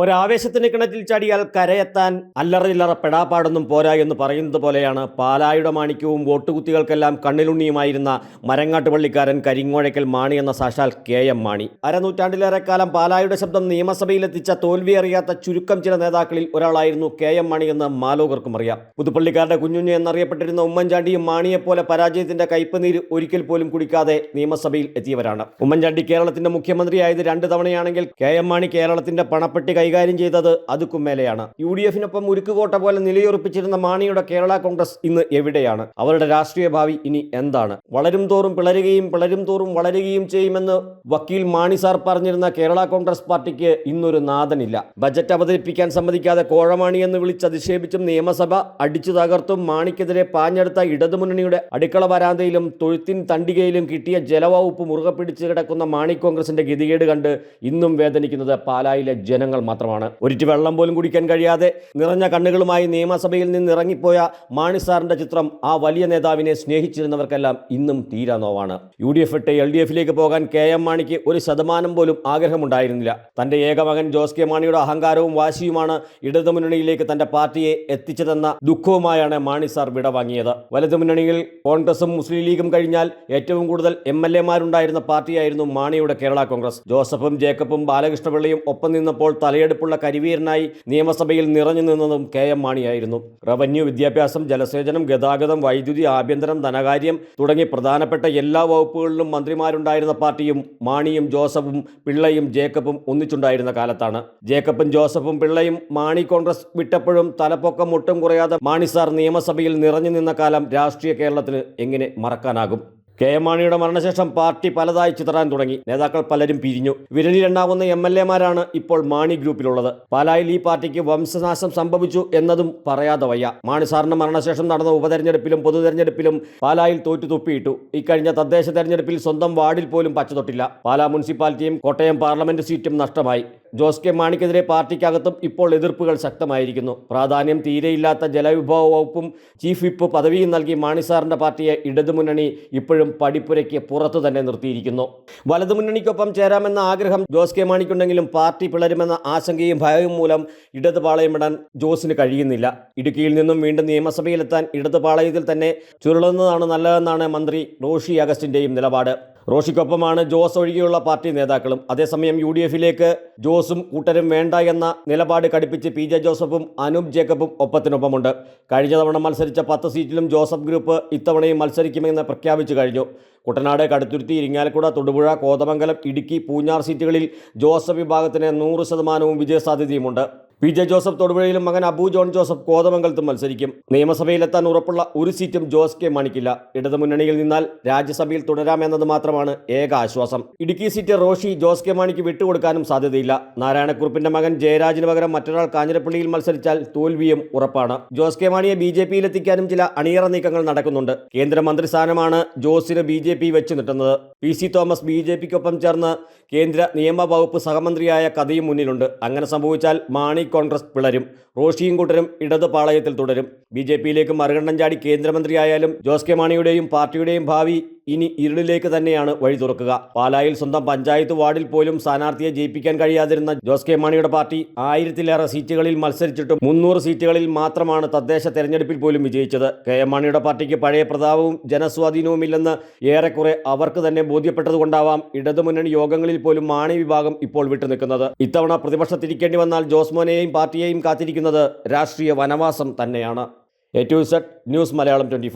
ഒരാവേശത്തിന് കിണറ്റിൽ ചാടിയാൽ കരയെത്താൻ അല്ലറയില്ലറ പെടാപ്പാടൊന്നും പോരാ എന്ന് പറയുന്നത് പോലെയാണ് പാലായുടെ മാണിക്യവും വോട്ടുകുത്തികൾക്കെല്ലാം കണ്ണിലുണ്ണിയുമായിരുന്ന മരങ്ങാട്ട് പള്ളിക്കാരൻ കരിങ്ങോഴയ്ക്കൽ മാണി എന്ന സാക്ഷാൽ കെ എം മാണി. അരനൂറ്റാണ്ടിലേറെ കാലം പാലായുടെ ശബ്ദം നിയമസഭയിലെത്തിച്ച തോൽവി അറിയാത്ത ചുരുക്കം ചില നേതാക്കളിൽ ഒരാളായിരുന്നു കെ എം മാണി എന്ന് മാലോകർക്കും അറിയാം. പുതുപ്പള്ളിക്കാരുടെ കുഞ്ഞുഞ്ഞു എന്നറിയപ്പെട്ടിരുന്ന ഉമ്മൻചാണ്ടിയും മാണിയെപ്പോലെ പരാജയത്തിന്റെ കയ്പനീര് ഒരിക്കൽ പോലും കുടിക്കാതെ നിയമസഭയിൽ എത്തിയവരാണ്. ഉമ്മൻചാണ്ടി കേരളത്തിന്റെ മുഖ്യമന്ത്രിയായത് രണ്ട് തവണയാണെങ്കിൽ കെ എം മാണി കേരളത്തിന്റെ പണപ്പെട്ടി കൈകാര്യം ചെയ്തത് അതുക്കും മേലെയാണ്. യു ഡി എഫിനൊപ്പം ഉരുക്കുകോട്ട പോലെ നിലയുറപ്പിച്ചിരുന്ന മാണിയുടെ കേരള കോൺഗ്രസ് ഇന്ന് എവിടെയാണ്? അവരുടെ രാഷ്ട്രീയ ഭാവി ഇനി എന്താണ്? വളരും തോറും പിളരുകയും പിളരും തോറും വളരുകയും ചെയ്യുമെന്ന് വക്കീൽ മാണി സാർ പറഞ്ഞിരുന്ന കേരള കോൺഗ്രസ് പാർട്ടിക്ക് ഇന്നൊരു നാഥനില്ല. ബജറ്റ് അവതരിപ്പിക്കാൻ സമ്മതിക്കാതെ കോഴമാണി എന്ന് വിളിച്ച് അധിക്ഷേപിച്ചും നിയമസഭ അടിച്ചു തകർത്തും മാണിക്കെതിരെ പാഞ്ഞെടുത്ത ഇടതുമുന്നണിയുടെ അടുക്കള വരാന്തയിലും തൊഴുത്തിൻ തണ്ടികയിലും കിട്ടിയ ജലവകുപ്പ് മുറുകെ പിടിച്ച് കിടക്കുന്ന മാണി കോൺഗ്രസിന്റെ ഗതികേട് കണ്ട് ഇന്നും വേദനിക്കുന്നത് പാലായിലെ ജനങ്ങൾ മാത്രമാണ്. ഒരിറ്റ് വെള്ളം പോലും കുടിക്കാൻ കഴിയാതെ നിറഞ്ഞ കണ്ണുകളുമായി നിയമസഭയിൽ നിന്ന് ഇറങ്ങിപ്പോയ മാണി സാറിന്റെ ചിത്രം ആ വലിയ നേതാവിനെ സ്നേഹിച്ചിരുന്നവർക്കെല്ലാം ഇന്നും തീരാ നോവാണ്. യു ഡി എഫ് ഇട്ട് എൽ ഡി എഫിലേക്ക് പോകാൻ കെ എം മാണിക്ക് ഒരു ശതമാനം പോലും ആഗ്രഹമുണ്ടായിരുന്നില്ല. തന്റെ ഏകമകൻ ജോസ് കെ മാണിയുടെ അഹങ്കാരവും വാശിയുമാണ് ഇടതുമുന്നണിയിലേക്ക് തന്റെ പാർട്ടിയെ എത്തിച്ചതെന്ന ദുഃഖവുമായാണ് മാണി സാർ വിടവാങ്ങിയത് വലതുമുന്നണിയിൽ കോൺഗ്രസും മുസ്ലിം ലീഗും കഴിഞ്ഞാൽ ഏറ്റവും കൂടുതൽ എം എൽ എമാരുണ്ടായിരുന്ന പാർട്ടിയായിരുന്നു മാണിയുടെ കേരള കോൺഗ്രസ്. ജോസഫും ജേക്കബും ബാലകൃഷ്ണപിള്ളയും ഒപ്പം നിന്നപ്പോൾ തലയെടുപ്പുള്ള കരിവീരനായി നിയമസഭയിൽ നിറഞ്ഞു നിന്നതും കെ എം മാണിയായിരുന്നു. റവന്യൂ വിദ്യാഭ്യാസം ജലസേചനം ഗതാഗതം വൈദ്യുതി ആഭ്യന്തരം ധനകാര്യം തുടങ്ങി പ്രധാനപ്പെട്ട എല്ലാ വകുപ്പുകളിലും മന്ത്രിമാരുണ്ടായിരുന്ന പാർട്ടിയും മാണിയും ജോസഫും പിള്ളയും ജേക്കബും ഒന്നിച്ചുണ്ടായിരുന്ന കാലത്താണ്. ജേക്കബും ജോസഫും പിള്ളയും മാണി കോൺഗ്രസ് വിട്ടപ്പോഴും തലപ്പൊക്കം മുട്ടും കുറയാതെ മാണി സാർ നിയമസഭയിൽ നിറഞ്ഞു നിന്ന കാലം രാഷ്ട്രീയ കേരളത്തിന് എങ്ങനെ മറക്കാനാകും? കെ എം മാണിയുടെ മരണശേഷം പാർട്ടി പലതായി ചിതറാൻ തുടങ്ങി. നേതാക്കൾ പലരും പിരിഞ്ഞു. വിരലിലെണ്ണാവുന്ന എം എൽ എമാരാണ് ഇപ്പോൾ മാണി ഗ്രൂപ്പിലുള്ളത്. പാലായിൽ ഈ പാർട്ടിക്ക് വംശനാശം സംഭവിച്ചു എന്നതും പറയാതെ വയ്യ. മാണി സാറിന് മരണശേഷം നടന്ന ഉപതെരഞ്ഞെടുപ്പിലും പൊതുതെരഞ്ഞെടുപ്പിലും പാലായിൽ തോറ്റു തുപ്പിയിട്ടു ഇക്കഴിഞ്ഞ തദ്ദേശ തെരഞ്ഞെടുപ്പിൽ സ്വന്തം വാർഡിൽ പോലും പച്ചതൊട്ടില്ല. പാലാ മുനിസിപ്പാലിറ്റിയും കോട്ടയം പാർലമെന്റ് സീറ്റും നഷ്ടമായി. ജോസ് കെ മാണിക്കെതിരെ പാർട്ടിക്കകത്തും ഇപ്പോൾ എതിർപ്പുകൾ ശക്തമായിരിക്കുന്നു. പ്രാധാന്യം തീരെയില്ലാത്ത ജലവിഭവ വകുപ്പും ചീഫ് വിപ്പ് പദവിയും നൽകി മാണി സാറിന്റെ പാർട്ടിയെ ഇടതുമുന്നണി ഇപ്പോഴും പടിപ്പുരയ്ക്ക് പുറത്തു തന്നെ നിർത്തിയിരിക്കുന്നു. വലതുമുന്നണിക്കൊപ്പം ചേരാമെന്ന ആഗ്രഹം ജോസ് കെ മാണിക്കുണ്ടെങ്കിലും പാർട്ടി പിളരുമെന്ന ആശങ്കയും ഭയവും മൂലം ഇടത് പാളയമിടാൻ ജോസിന് കഴിയുന്നില്ല. ഇടുക്കിയിൽ നിന്നും വീണ്ടും നിയമസഭയിലെത്താൻ ഇടതുപാളയത്തിൽ തന്നെ ചുരുളുന്നതാണ് നല്ലതെന്നാണ് മന്ത്രി റോഷി അഗസ്റ്റിന്റെയും നിലപാട്. റോഷിക്കൊപ്പമാണ് ജോസ് ഒഴികെയുള്ള പാർട്ടി നേതാക്കളും. അതേസമയം യു ഡി എഫിലേക്ക് ജോസും കൂട്ടരും വേണ്ട എന്ന നിലപാട് കടുപ്പിച്ച് പി ജെ ജോസഫും അനൂപ് ജേക്കബും ഒപ്പത്തിനൊപ്പമുണ്ട്. കഴിഞ്ഞ തവണ മത്സരിച്ച പത്ത് സീറ്റിലും ജോസഫ് ഗ്രൂപ്പ് ഇത്തവണയും മത്സരിക്കുമെന്ന് പ്രഖ്യാപിച്ചു കഴിഞ്ഞു. കുട്ടനാട് കടുത്തുരുത്തി ഇരിങ്ങാലക്കുട തൊടുപുഴ കോതമംഗലം ഇടുക്കി പൂഞ്ഞാർ സീറ്റുകളിൽ ജോസഫ് വിഭാഗത്തിന് നൂറ് ശതമാനവും വിജയസാധ്യതയുമുണ്ട്. പി ജെ ജോസഫ് തൊടുപുഴയിലും മകൻ അബു ജോൺ ജോസഫ് കോതമംഗലത്തും മത്സരിക്കും. നിയമസഭയിലെത്താൻ ഉറപ്പുള്ള ഒരു സീറ്റും ജോസ് കെ മാണിക്കില്ല. ഇടതുമുന്നണിയിൽ നിന്നാൽ രാജ്യസഭയിൽ തുടരാമെന്നത് മാത്രമാണ് ഏക ആശ്വാസം. Idukki seat Roshy Jose K മാണിക്ക് വിട്ടുകൊടുക്കാനും സാധ്യതയില്ല. നാരായണക്കുറുപ്പിന്റെ മകൻ ജയരാജിന് പകരം മറ്റൊരാൾ കാഞ്ഞിരപ്പള്ളിയിൽ മത്സരിച്ചാൽ തോൽവിയും ഉറപ്പാണ്. ജോസ് കെ മാണിയെ ബി ജെ പിയിലെത്തിക്കാനും ചില അണിയറ നീക്കങ്ങൾ നടക്കുന്നുണ്ട്. കേന്ദ്രമന്ത്രി സ്ഥാനമാണ് ജോസിന് ബി ജെ പി വെച്ച് നിട്ടുന്നത്. P C Thomas B J പിക്കൊപ്പം ചേർന്ന് കേന്ദ്ര നിയമ വകുപ്പ് സഹമന്ത്രിയായ കഥയും മുന്നിലുണ്ട്. അങ്ങനെ സംഭവിച്ചാൽ മാണി കോൺഗ്രസ് പിളരും. റോഷിയും കൂട്ടരും ഇടത് പാളയത്തിൽ തുടരും. ബി ജെ പിയിലേക്ക് മറുകണ്ഠം ചാടി കേന്ദ്രമന്ത്രിയായാലും ജോസ് കെ മാണിയുടെയും പാർട്ടിയുടെയും ഭാവി ഇനി ഇരുളിലേക്ക് തന്നെയാണ് വഴി തുറക്കുക. പാലായിൽ സ്വന്തം പഞ്ചായത്ത് വാർഡിൽ പോലും സ്ഥാനാർത്ഥിയെ ജയിപ്പിക്കാൻ കഴിയാതിരുന്ന ജോസ് കെ മാണിയുടെ പാർട്ടി ആയിരത്തിലേറെ സീറ്റുകളിൽ മത്സരിച്ചിട്ടും മുന്നൂറ് സീറ്റുകളിൽ മാത്രമാണ് തദ്ദേശ തെരഞ്ഞെടുപ്പിൽ പോലും വിജയിച്ചത്. കെ എം മാണിയുടെ പാർട്ടിക്ക് പഴയ പ്രതാപവും ജനസ്വാധീനവും ഇല്ലെന്ന് ഏറെക്കുറെ അവർക്ക് തന്നെ ബോധ്യപ്പെട്ടതുകൊണ്ടാവാം ഇടതുമുന്നണി യോഗങ്ങളിൽ പോലും മാണി വിഭാഗം ഇപ്പോൾ വിട്ടുനിൽക്കുന്നത്. ഇത്തവണ പ്രതിപക്ഷത്തിരിക്കേണ്ടി വന്നാൽ ജോസ്മോനെയും പാർട്ടിയെയും കാത്തിരിക്കുന്നത് രാഷ്ട്രീയ വനവാസം തന്നെയാണ്. A to Z news Malayalam twenty